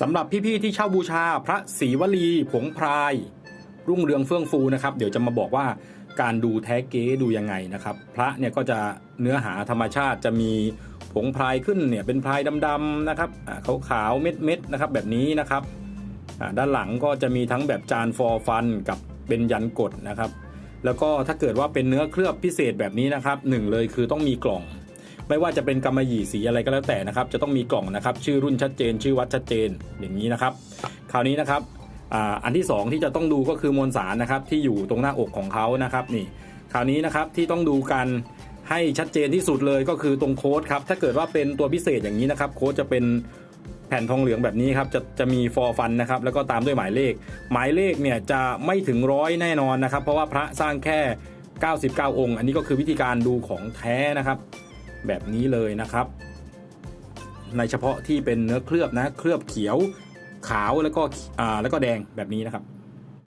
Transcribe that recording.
สำหรับพี่ๆที่เช่าบูชาพระศรีวลีผงพราย รุ่งเรืองเฟื่องฟูนะครับ เดี๋ยวจะมาบอกว่าการดูแท้เก๊ดูยังไงนะครับ พระเนี่ยก็จะเนื้อหาธรรมชาติจะมีผงพรายขึ้นเนี่ยเป็นพรายดำๆนะครับขาวๆเม็ดๆนะครับแบบนี้นะครับอ่าด้านหลังก็จะมีทั้งแบบจานฟอร์ฟันกับเป็นยันกดนะครับ แล้วก็ถ้าเกิดว่าเป็นเนื้อเคลือบพิเศษแบบนี้นะครับหนึ่งเลยคือต้องมีกล่อง ไม่ว่าจะเป็นกำมะหยี่สีอะไรก็แล้วแต่นะครับ จะต้องมีกล่องนะครับ ชื่อรุ่นชัดเจน ชื่อวัดชัดเจนอย่างนี้นะครับ คราวนี้นะครับอ,อันที่สองที่จะต้องดูก็คือมวลสารนะครับที่อยู่ตรงหน้าอกของเขานะครับนี่คราวนี้นะครับที่ต้องดูกันให้ชัดเจนที่สุดเลยก็คือตรงโค้ดครับถ้าเกิดว่าเป็นตัวพิเศษอย่างนี้นะครับ โค้ดจะเป็นแผ่นทองเหลืองแบบนี้ครับจะจะมีฟอร์ฟันนะครับแล้วก็ตามด้วยหมายเลข หมายเลขเนี่ยจะไม่ถึงร้อยแน่นอนนะครับ เพราะว่าพระสร้างแค่ 99 องค์ อันนี้ก็คือวิธีการดูของแท้นะครับ แบบนี้เลยนะครับ ในเฉพาะที่เป็นเนื้อเคลือบนะเคลือบเขียวขาวแล้วก็อ่าแล้วก็แดงแบบนี้นะครับ